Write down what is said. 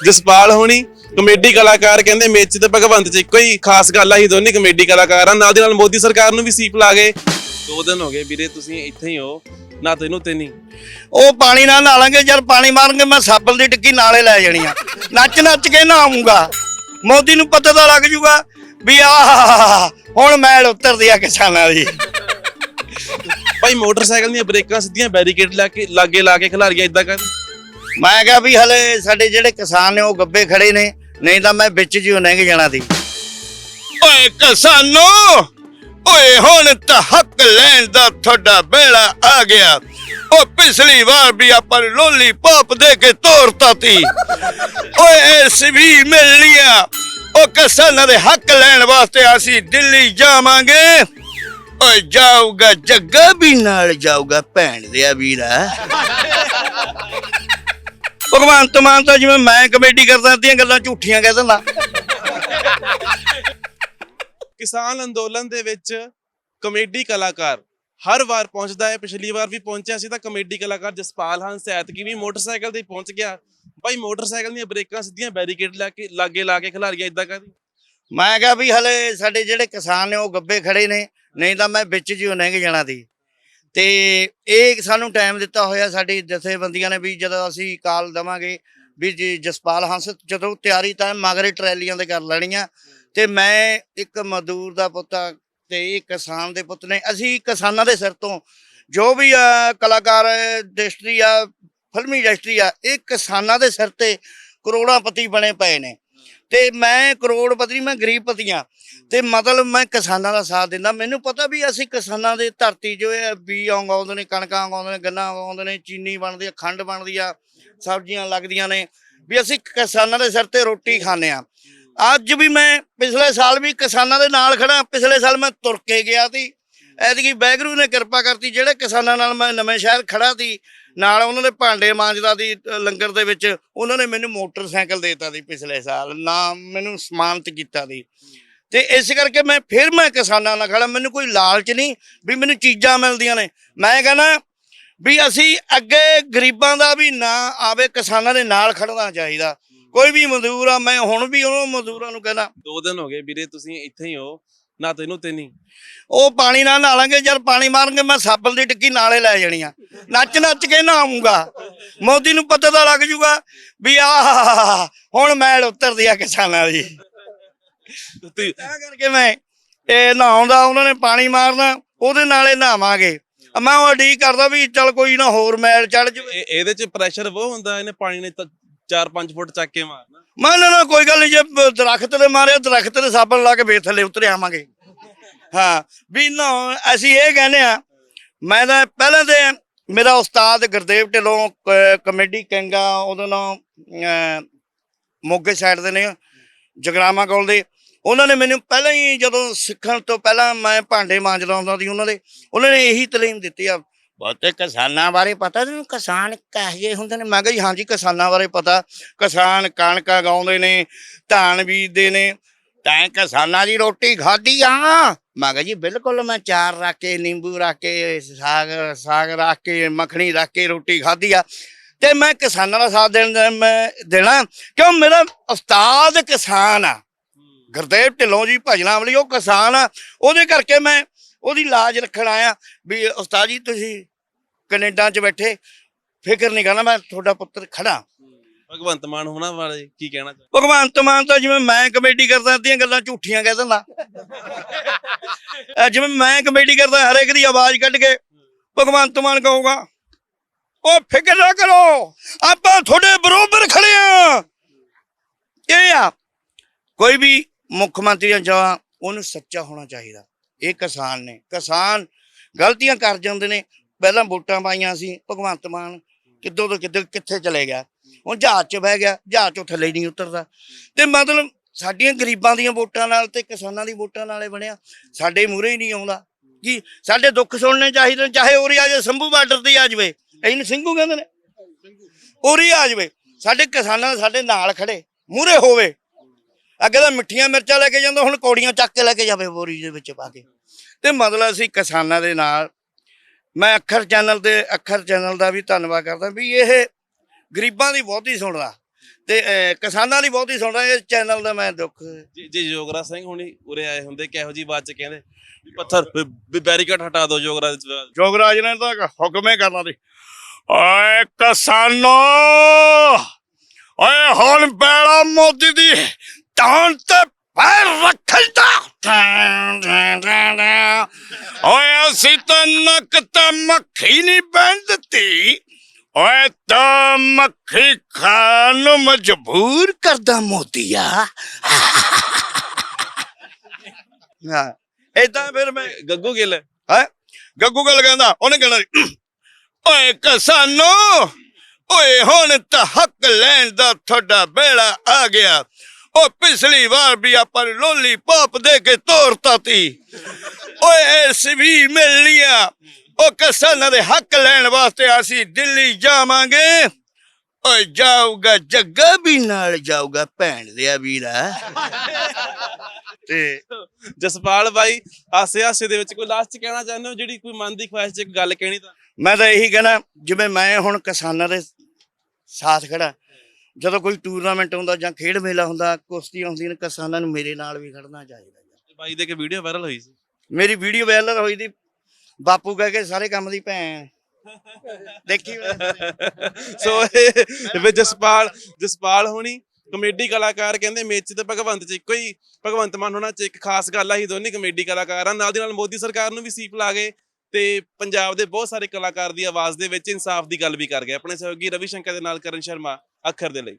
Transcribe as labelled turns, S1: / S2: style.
S1: ਜਸਪਾਲ ਹੋਣੀ ਕਮੇਡੀ ਕਲਾਕਾਰ ਕਹਿੰਦੇ ਮੇਚ ਤੇ ਭਗਵੰਤ ਚ ਇੱਕੋ ਹੀ ਖਾਸ ਗੱਲ ਆਹੀ ਦੋਨੇ ਕਮੇਡੀ ਕਲਾਕਾਰ ਆ। ਨਾਲ ਦੇ ਨਾਲ ਮੋਦੀ ਸਰਕਾਰ ਨੂੰ ਵੀ ਸੀਪ ਲਾ ਗਏ। ਦੋ ਦਿਨ ਹੋ ਗਏ ਵੀਰੇ ਤੁਸੀਂ ਇੱਥੇ ਹੀ ਹੋ ਨਾ ਤੈਨੂੰ ਤੇ ਨਹੀਂ।
S2: ਉਹ ਪਾਣੀ ਨਾਲ ਨਾਲਾਂਗੇ ਜਦ ਪਾਣੀ ਮਾਰਾਂਗੇ ਮੈਂ ਸਾਬਲ ਦੀ ਟਿੱਕੀ ਨਾਲੇ ਲੈ ਜਾਣੀ ਆ। ਨੱਚ ਨੱਚ ਕੇ ਨਹਾਉਂਗਾ ਮੋਦੀ ਨੂੰ ਪਤਾ ਤਾਂ ਲੱਗ ਜੂਗਾ ਵੀ ਆਹ ਹੁਣ ਮੈਲ ਉਤਰਦੀ ਆ ਕਿਸਾਨਾਂ ਦੀ
S1: ਭਾਈ ਮੋਟਰਸਾਈਕਲ ਦੀਆਂ ਬ੍ਰੇਕਾਂ ਸਿੱਧੀਆਂ ਬੈਰੀਕੇਡ ਲਾ ਕੇ ਲਾਗੇ ਲਾ ਕੇ ਖਿਲਾਰੀਆਂ ਇਦਾਂ ਕਰ
S2: ਮੈਂ ਕਿਹਾ ਵੀ ਹਲੇ ਸਾਡੇ ਜਿਹੜੇ ਕਿਸਾਨ ਨੇ ਉਹ ਗੱਬੇ ਖੜੇ ਨੇ, ਨਹੀਂ ਤਾਂ ਮੈਂ ਵਿੱਚ ਜੀ ਲੰਘ ਜਾਣਾ ਸੀ। ਓਏ ਕਿਸਾਨੋ, ਓਏ ਹੁਣ ਤਾਂ ਹੱਕ ਲੈਣ ਦਾ ਤੁਹਾਡਾ ਵੇਲਾ ਆ ਗਿਆ। ਉਹ ਪਿਛਲੀ ਵਾਰ ਵੀ ਆਪਾਂ ਨੂੰ ਲੋਲੀ ਪੋਪ ਦੇ ਕੇ ਤੋਰਤਾ ਤੀ ਓਏ ਇਸ ਵੀ ਮਿਲਣੀਆਂ ਉਹ ਕਿਸਾਨਾਂ ਦੇ ਹੱਕ ਲੈਣ ਵਾਸਤੇ ਅਸੀਂ ਦਿੱਲੀ ਜਾਵਾਂਗੇ। ਓਏ ਜਾਊਗਾ, ਜੱਗਾ ਵੀ ਨਾਲ ਜਾਊਗਾ, ਭੈਣ ਦੇ ਵੀਰਾ। ਭਗਵੰਤ ਮਾਨ ਤਾਂ ਜਿਵੇਂ ਮੈਂ ਕਮੇਡੀ ਕਰਦਾ ਦੀਆਂ ਗੱਲਾਂ ਝੂਠੀਆਂ ਕਹਿ ਦਿੰਦਾ।
S1: ਕਿਸਾਨ ਅੰਦੋਲਨ ਦੇ ਵਿੱਚ ਕਮੇਡੀ ਕਲਾਕਾਰ ਹਰ ਵਾਰ ਪਹੁੰਚਦਾ ਹੈ। ਪਿਛਲੀ ਵਾਰ ਵੀ ਪਹੁੰਚਿਆ ਸੀ ਤਾਂ ਕਮੇਡੀ ਕਲਾਕਾਰ ਜਸਪਾਲ ਹੰਸ ਐਤਕੀ ਵੀ ਮੋਟਰਸਾਈਕਲ ਤੇ ਪਹੁੰਚ ਗਿਆ। ਭਾਈ ਮੋਟਰਸਾਈਕਲ ਦੀਆਂ ਬ੍ਰੇਕਾਂ ਸਿੱਧੀਆਂ ਬੈਰੀਕੇਡ ਲਾ ਕੇ ਲਾਗੇ ਲਾ ਕੇ ਖਿਲਾਰੀਆਂ ਇਦਾਂ ਕਰ
S2: ਮੈਂ ਕਿਹਾ ਵੀ ਹਲੇ ਸਾਡੇ ਜਿਹੜੇ ਕਿਸਾਨ ਨੇ ਉਹ ਗੱਬੇ ਖੜੇ ਨੇ ਨਹੀਂ ਤਾਂ ਮੈਂ ਵਿੱਚ ਜੀ ਲੰਘ ਜਾਣਾ ਸੀ। ਤੇ ਇਹ ਸਾਨੂੰ ਟਾਈਮ ਦਿੱਤਾ ਹੋਇਆ ਸਾਡੀ ਜਥੇਬੰਦੀਆਂ ਨੇ ਵੀ ਜਦੋਂ ਅਸੀਂ ਕਾਲ ਦਵਾਂਗੇ ਵੀ ਜੀ ਜਸਪਾਲ ਹੰਸ ਜਦੋਂ ਤਿਆਰੀ ਤਾਂ ਮਗਰੇ ਟਰੈਲੀਆਂ ਤੇ ਕਰ ਲੈਣੀਆਂ। ਤੇ ਮੈਂ ਇੱਕ ਮਜ਼ਦੂਰ ਦਾ ਪੁੱਤ ਆ ਤੇ ਇਹ ਕਿਸਾਨ ਦੇ ਪੁੱਤ ਨੇ। ਅਸੀਂ ਕਿਸਾਨਾਂ ਦੇ ਸਿਰ ਤੋਂ ਜੋ ਵੀ ਕਲਾਕਾਰ ਇੰਡਸਟਰੀ ਆ, ਫਿਲਮੀ ਇੰਡਸਟਰੀ ਆ, ਇਹ ਕਿਸਾਨਾਂ ਦੇ ਸਿਰ ਤੇ ਕਰੋੜਾਂ ਪਤੀ ਬਣੇ ਪਏ ਨੇ। ਤੇ ਮੈਂ ਕਰੋੜਪਤੀ ਮੈਂ ਗਰੀਬਪਤੀ ਆ। ਤੇ ਮਤਲਬ ਮੈਂ ਕਿਸਾਨਾਂ ਦਾ ਸਾਥ ਦਿੰਦਾ। ਮੈਨੂੰ ਪਤਾ ਵੀ ਅਸੀਂ ਕਿਸਾਨਾਂ ਦੇ ਧਰਤੀ ਜੋ ਹੈ ਬੀ ਆਉਂਦੇ ਨੇ ਕਣਕਾਂ ਆਉਂਦੇ ਨੇ ਗੰਨਾ ਆਉਂਦੇ ਨੇ ਚੀਨੀ ਬਣਦੀ ਆ, ਖੰਡ ਬਣਦੀ ਆ, ਸਬਜ਼ੀਆਂ ਲੱਗਦੀਆਂ ਨੇ। ਵੀ ਅਸੀਂ ਕਿਸਾਨਾਂ ਦੇ ਸਿਰ ਤੇ ਰੋਟੀ ਖਾਂਦੇ ਆ। ਅੱਜ ਵੀ ਮੈਂ ਪਿਛਲੇ ਸਾਲ ਵੀ ਕਿਸਾਨਾਂ ਦੇ ਨਾਲ ਖੜਾ ਪਿਛਲੇ ਸਾਲ ਮੈਂ ਤੁਰ ਕੇ ਗਿਆ ਸੀ। ਐਤਕੀ ਬੈਗਰੂ ਨੇ ਕਿਰਪਾ ਕਰਤੀ। ਜਿਹੜੇ ਕਿਸਾਨਾਂ ਨਾਲ ਮੈਂ ਨਵੇਂ ਸ਼ਹਿਰ ਖੜਾ ਸੀ ਨਾਲ ਉਹਨਾਂ ਦੇ ਭਾਂਡੇ ਮਾਂਜਦਾ ਦੀ ਲੰਗਰ ਦੇ ਵਿੱਚ ਉਹਨਾਂ ਨੇ ਮੈਨੂੰ ਮੋਟਰਸਾਈਕਲ ਦੇਤਾ ਸੀ ਪਿਛਲੇ ਸਾਲ, ਨਾ ਮੈਨੂੰ ਸਨਮਾਨਿਤ ਕੀਤਾ ਸੀ ਤੇ ਇਸ ਕਰਕੇ ਮੈਂ ਫਿਰ ਮੈਂ ਕਿਸਾਨਾਂ ਨਾਲ ਖੜਾ ਮੈਨੂੰ ਕੋਈ ਲਾਲਚ ਨਹੀਂ ਵੀ ਮੈਨੂੰ ਚੀਜ਼ਾਂ ਮਿਲਦੀਆਂ ਨੇ। ਮੈਂ ਕਹਿੰਦਾ ਵੀ ਅਸੀਂ ਅੱਗੇ ਗਰੀਬਾਂ ਦਾ ਵੀ ਨਾ ਆਵੇ, ਕਿਸਾਨਾਂ ਦੇ ਨਾਲ ਖੜਨਾ ਚਾਹੀਦਾ। ਕੋਈ ਵੀ ਮਜ਼ਦੂਰ ਆ, ਮੈਂ ਹੁਣ ਵੀ ਉਹਨਾਂ ਮਜ਼ਦੂਰਾਂ ਨੂੰ ਕਹਿੰਦਾ
S1: ਦੋ ਦਿਨ ਹੋ ਗਏ ਵੀਰੇ, ਤੁਸੀਂ ਇੱਥੇ ਹੀ ਹੋ। ਨਾ ਤੈਨੂੰ ਤੇ ਨਹੀਂ।
S2: ਉਹ ਪਾਣੀ ਨਾਲ ਨਾਲਾਂਗੇ ਜਦ ਪਾਣੀ ਮਾਰਾਂਗੇ ਮੈਂ ਸਾਬਲ ਦੀ ਟਿੱਕੀ ਨਾਲੇ ਲੈ ਜਾਣੀ ਆ। ਨੱਚ ਨੱਚ ਕੇ ਨਹਾਉਂਗਾ ਮੋਦੀ ਨੂੰ ਪਤਾ ਤਾਂ ਲੱਗ ਜੂਗਾ ਵੀ ਆਹ ਹੁਣ ਮੈਲ ਉਤਰਦੀ ਆ ਕਿਸਾਨਾਂ ਦੀ
S1: ਤੁਸੀਂ
S2: ਤਾਂ ਕਰਕੇ ਮੈਂ ਇਹ ਨਹਾਉਂਦਾ ਉਹਨਾਂ ਨੇ ਪਾਣੀ ਮਾਰਨਾ ਉਹਦੇ ਨਾਲੇ ਨਹਾਵਾਂਗੇ। ਮੈਂ ਉਹ ਉਡੀਕ ਕਰਦਾ ਵੀ ਚਲ ਕੋਈ ਨਾ ਹੋਰ ਮੈਲ ਚੜ ਜਵੇ।
S1: ਇਹ- ਇਹਦੇ ਚ ਪ੍ਰੈਸ਼ਰ ਉਹ ਹੁੰਦਾ ਇਹਨੇ ਪਾਣੀ ਨੇ ਤਾਂ 4-5 ਫੁੱਟ ਚੱਕ ਕੇ ਮਾਰਨਾ
S2: ਮੈਂ ਨਾ ਨਾ ਕੋਈ ਗੱਲ ਨਹੀਂ ਜੇ ਬ- ਦਰਖਤ ਤੇ ਮਾਰਿਆ ਦਰਖਤ ਤੇ ਸਾਬਣ ਲਾ ਕੇ ਫੇਰ ਥੱਲੇ ਉਤਰ ਆਵਾਂਗੇ। ਹਾਂ ਵੀ ਨਾ ਅਸੀਂ ਇਹ ਕਹਿੰਦੇ ਆ ਮੈਂ ਤਾਂ ਪਹਿਲਾਂ ਤੇ ਮੇਰਾ ਉਸਤਾਦ ਗੁਰਦੇਵ ਢਿੱਲੋਂ ਕਮੇਡੀ ਕਿੰਗਾ ਉਹਦਾ ਨਾਮ ਅਹ, ਮੋਗੇ ਸਾਈਡ ਦੇ ਨੇ ਜਗਰਾਮਾ ਕੋਲ ਦੇ ਉਹਨਾਂ ਨੇ ਮੈਨੂੰ ਪਹਿਲਾਂ ਹੀ ਜਦੋਂ ਸਿੱਖਣ ਤੋਂ ਪਹਿਲਾਂ ਮੈਂ ਭਾਂਡੇ ਮਾਂਜਦਾ ਹੁੰਦਾ ਸੀ ਉਹਨਾਂ ਦੇ ਉਹਨਾਂ ਨੇ ਇਹੀ ਤਾਲੀਮ ਦਿੱਤੀ ਆ। ਬਹੁਤੇ ਕਿਸਾਨਾਂ ਬਾਰੇ ਪਤਾ ਤੈਨੂੰ? ਕਿਸਾਨ ਕਹੇ ਹੁੰਦੇ ਨੇ? ਮੈਂ ਕਿਹਾ ਜੀ ਹਾਂਜੀ ਕਿਸਾਨਾਂ ਬਾਰੇ ਪਤਾ। ਕਿਸਾਨ ਕਣਕਾਂ ਗਾਉਂਦੇ ਨੇ ਧਾਨ ਬੀਜਦੇ ਨੇ। ਤੈਂ ਕਿਸਾਨਾਂ ਦੀ ਰੋਟੀ ਖਾਧੀ ਆ? ਮੈਂ ਕਿਹਾ ਜੀ ਬਿਲਕੁਲ ਮੈਂ ਚਾਰ ਰੱਖ ਕੇ ਨਿੰਬੂ ਰੱਖ ਕੇ ਸਾਗ ਸਾਗ ਰੱਖ ਕੇ ਮੱਖਣੀ ਰੱਖ ਕੇ ਰੋਟੀ ਖਾਧੀ ਆ। ਤੇ ਮੈਂ ਕਿਸਾਨਾਂ ਦਾ ਸਾਥ ਦੇਣ ਦਾ ਮੈਂ ਦੇਣਾ ਕਿਉਂ? ਮੇਰਾ ਉਸਤਾਦ ਕਿਸਾਨ ਆ। ਗੁਰਦੇਵ ਢਿੱਲੋਂ ਜੀ ਭਜਨਾਂ ਵਾਲੀ ਉਹ ਕਿਸਾਨ ਆ। ਉਹਦੇ ਕਰਕੇ ਮੈਂ ਉਹਦੀ ਲਾਜ ਰੱਖਣ ਆਇਆ। ਵੀ ਉਸਤਾਦ ਜੀ ਤੁਸੀਂ ਕੈਨੇਡਾ 'ਚ ਬੈਠੇ ਫਿਕਰ ਨਹੀਂ ਕਰਨਾ ਮੈਂ ਤੁਹਾਡਾ ਪੁੱਤਰ ਖੜਾ।
S1: ਭਗਵੰਤ ਮਾਨ ਹੋਣਾ ਵਾਲੇ ਕੀ ਕਹਿਣਾ ਚਾਹੁੰਦੇ
S2: ਭਗਵੰਤ ਮਾਨ ਤਾਂ ਜਿਵੇਂ ਮੈਂ ਕਮੇਡੀ ਕਰਦਾ ਦੀਆਂ ਗੱਲਾਂ ਝੂਠੀਆਂ ਕਹਿ ਦਿੰਦਾ। ਅਹ ਜਿਵੇਂ ਮੈਂ ਕਮੇਡੀ ਕਰਦਾ ਹਰੇਕ ਦੀ ਆਵਾਜ਼ ਕੱਢ ਕੇ ਭਗਵੰਤ ਮਾਨ ਕਹੂਗਾ ਉਹ ਫਿਕਰ ਨਾ ਕਰੋ ਆਪਾਂ ਤੁਹਾਡੇ ਬਰੋਬਰ ਖੜੇ ਆ। ਇਹ ਆ ਕੋਈ ਵੀ ਮੁੱਖ ਮੰਤਰੀ ਜਾਂ ਉਹਨੂੰ ਸੱਚਾ ਹੋਣਾ ਚਾਹੀਦਾ। ਇਹ ਕਿਸਾਨ ਨੇ ਕਿਸਾਨ ਗਲਤੀਆਂ ਕਰ ਜਾਂਦੇ ਨੇ ਪਹਿਲਾਂ ਵੋਟਾਂ ਪਾਈਆਂ ਸੀ ਭਗਵੰਤ ਮਾਨ ਕਿੱਦੋਂ ਤੋਂ ਕਿੱਧਰ ਕਿੱਥੇ ਚਲੇ ਗਿਆ? ਹੁਣ ਜਹਾਜ਼ 'ਚ ਬਹਿ ਗਿਆ ਜਹਾਜ਼ 'ਚੋਂ ਥੱਲੇ ਨਹੀਂ ਉਤਰਦਾ। ਤੇ ਮਤਲਬ ਸਾਡੀਆਂ ਗਰੀਬਾਂ ਦੀਆਂ ਵੋਟਾਂ ਨਾਲ ਤੇ ਕਿਸਾਨਾਂ ਦੀ ਵੋਟਾਂ ਨਾਲੇ ਬਣਿਆ। ਸਾਡੇ ਮੂਹਰੇ ਹੀ ਨਹੀਂ ਆਉਂਦਾ। ਕੀ ਸਾਡੇ ਦੁੱਖ ਸੁਣਨੇ ਚਾਹੀਦੇ ਨੇ, ਚਾਹੇ ਉਰੀ ਆ ਜਾਵੇ ਸੰਭੂ ਬਾਰਡਰ ਤੇ ਹੀ ਆ ਜਾਵੇ। ਇਹਨੂੰ ਸਿੰਘੂ ਕਹਿੰਦੇ ਨੇ। ਉਰੀ ਆ ਜਾਵੇ। ਸਾਡੇ ਕਿਸਾਨਾਂ ਸਾਡੇ ਨਾਲ ਖੜੇ ਮੂਹਰੇ ਹੋਵੇ। ਅੱਗੇ ਤਾਂ ਮਿੱਠੀਆਂ ਮਿਰਚਾਂ ਲੈ ਕੇ ਜਾਂਦਾ ਹੁਣ ਕੌੜੀਆਂ ਚੱਕ ਕੇ ਲੈ ਕੇ ਜਾਵੇ ਬੋਰੀ ਦੇ ਵਿੱਚ ਪਾ ਕੇ। ਤੇ ਮਤਲਬ ਅਸੀਂ ਕਿਸਾਨਾਂ ਦੇ ਨਾਲ ਮੈਂ ਅੱਖਰ ਚੈਨਲ ਤੇ ਅੱਖਰ ਚੈਨਲ ਦਾ ਵੀ ਧੰਨਵਾਦ ਕਰਦਾ ਵੀ ਇਹ ਗਰੀਬਾਂ ਦੀ ਬਹੁਤੀ ਸੁਣਦਾ ਤੇ ਕਿਸਾਨਾਂ ਦੀ ਬਹੁਤੀ ਸੁਣ ਰਹੇ ਇਸ ਚੈਨਲ ਦਾ ਮੈਂ ਦੁੱਖ।
S1: ਜੇ ਜੇ ਯੋਗਰਾ ਸਿੰਘ ਹੁਣੀ ਉਰੇ ਆਏ ਹੁੰਦੇ ਕਿਹੋ ਜੀ ਬਾਤ ਚ ਕਹਿੰਦੇ? ਵੀ ਪੱਥਰ ਵੀ- ਬੈਰੀਕੇਡ ਹਟਾ ਦਿਓ ਯੋਗਰਾ ਦੇ
S2: ਜੋਗਰਾਜ ਨੇ ਤਾਂ ਹੁਕਮੇ ਕਰਨਾ ਸੀ। ਓਏ ਕਿਸਾਨੋ! ਓਏ ਹੁਣ ਬੇੜਾ ਮੋਦੀ ਦੀ ਤਾਂ ਤੇ ਪੈਰ ਓਏ ਅਸੀਂ ਤਾਂ ਨੱਕ ਤੇ ਮੱਖੀ ਨਹੀਂ ਬੈਣ ਦਿੱਤੀ। ਓਏ ਤਾਂ ਮੱਖੀ ਖਾਣ ਨੂੰ ਮਜਬੂਰ ਕਰਦਾ ਮੋਦੀਆ। ਹਾਂ ਏਦਾਂ ਫਿਰ ਮੈਂ
S1: ਗੱਗੂ ਗਿੱਲ
S2: ਹੈ? ਗੱਗੂ ਗੱਲ ਕਹਿੰਦਾ ਉਹਨੇ ਕਹਿਣਾ ਸੀ, ਓਏ ਕਿਸਾਨੋ ਓਏ ਹੁਣ ਤਾਂ ਹੱਕ ਲੈਣ ਦਾ ਤੁਹਾਡਾ ਬੇੜਾ ਆ ਗਿਆ। ਓ ਪਿਛਲੀ ਵਾਰ ਵੀ ਆਪਾਂ ਨੂੰ ਲੋਲੀ ਪਾਪ ਦੇ ਕੇ ਤੋਰਤਾ ਤੀ। ਓਏ ਇਸ ਵੀ ਮਿਲ ਲਿਆ। ਓ ਕਿਸਾਨਾਂ ਦੇ ਹੱਕ ਲੈਣ ਵਾਸਤੇ ਅਸੀਂ ਦਿੱਲੀ ਜਾਵਾਂਗੇ। ਓਏ ਜਾਊਗਾ ਜੱਗਾ ਵੀ ਨਾਲ ਜਾਊਗਾ ਭੈਣ ਦਿਆ ਵੀਰਾ ਤੇ
S1: ਜਸਪਾਲ ਬਾਈ ਆਸੇ ਆਸੇ ਦੇ ਵਿੱਚ ਕੋਈ ਲਾਸਟ ਚ ਕਹਿਣਾ ਚਾਹੁੰਦੇ ਹੋ? ਜਿਹੜੀ ਕੋਈ ਮਨ ਦੀ ਖੁਆਇਸ਼ ਚ ਇੱਕ ਗੱਲ ਕਹਿਣੀ ਤਾਂ।
S2: ਮੈਂ ਤਾਂ ਇਹੀ ਕਹਿਣਾ ਜਿਵੇਂ ਮੈਂ ਹੁਣ ਕਿਸਾਨਾਂ ਦੇ ਸਾਥ ਖੜਾ ਜਦੋਂ ਕੋਈ ਟੂਰਨਾਮੈਂਟ ਹੁੰਦਾ ਜਾਂ ਖੇਡ ਮੇਲਾ ਹੁੰਦਾ ਕੁਸ਼ਤੀਆਂ ਹੁੰਦੀਆਂ ਨੇ ਕਿਸਾਨਾਂ ਨੂੰ ਮੇਰੇ ਨਾਲ ਵੀ ਖੜਨਾ ਚਾਹੀਦਾ ਜੀ।
S1: ਬਾਈ ਦੇ ਕੇ ਵੀਡੀਓ ਵਾਇਰਲ ਹੋਈ ਸੀ।
S2: ਮੇਰੀ ਵੀਡੀਓ ਵਾਇਰਲ ਹੋਈ ਦੀ ਬਾਪੂ ਕਹਿ ਕੇ ਸਾਰੇ ਕੰਮ ਦੀ ਭੈਣ। ਦੇਖੀ।
S1: ਸੋ ਇਹ ਵੀ ਜਸਪਾਲ ਜਸਪਾਲ ਹੋਣੀ ਕਮੇਡੀ ਕਲਾਕਾਰ ਕਹਿੰਦੇ ਮੇਚ ਤੇ ਭਗਵੰਤ ਚ ਇੱਕੋ ਹੀ ਭਗਵੰਤ ਮਾਨ ਹੋਣਾ ਚ ਇੱਕ ਖਾਸ ਗੱਲ ਆ ਹੀ ਦੋਨੇ ਕਮੇਡੀ ਕਲਾਕਾਰ ਆ। ਨਾਲ ਦੀ ਨਾਲ ਮੋਦੀ ਸਰਕਾਰ ਨੂੰ ਵੀ ਸੀਪ ਲਾ ਗਏ ਤੇ ਪੰਜਾਬ ਦੇ ਬਹੁਤ ਸਾਰੇ ਕਲਾਕਾਰ ਦੀ ਆਵਾਜ਼ ਦੇ ਵਿੱਚ ਇਨਸਾਫ ਦੀ ਗੱਲ ਵੀ ਕਰ ਗਏ। ਆਪਣੇ ਸਹਿਯੋਗੀ ਰਵੀ ਸ਼ੰਕਰ ਦੇ ਨਾਲ ਕਰਨ ਸ਼ਰਮਾ। ਅੱਖਰ ਦੇ ਲਈ।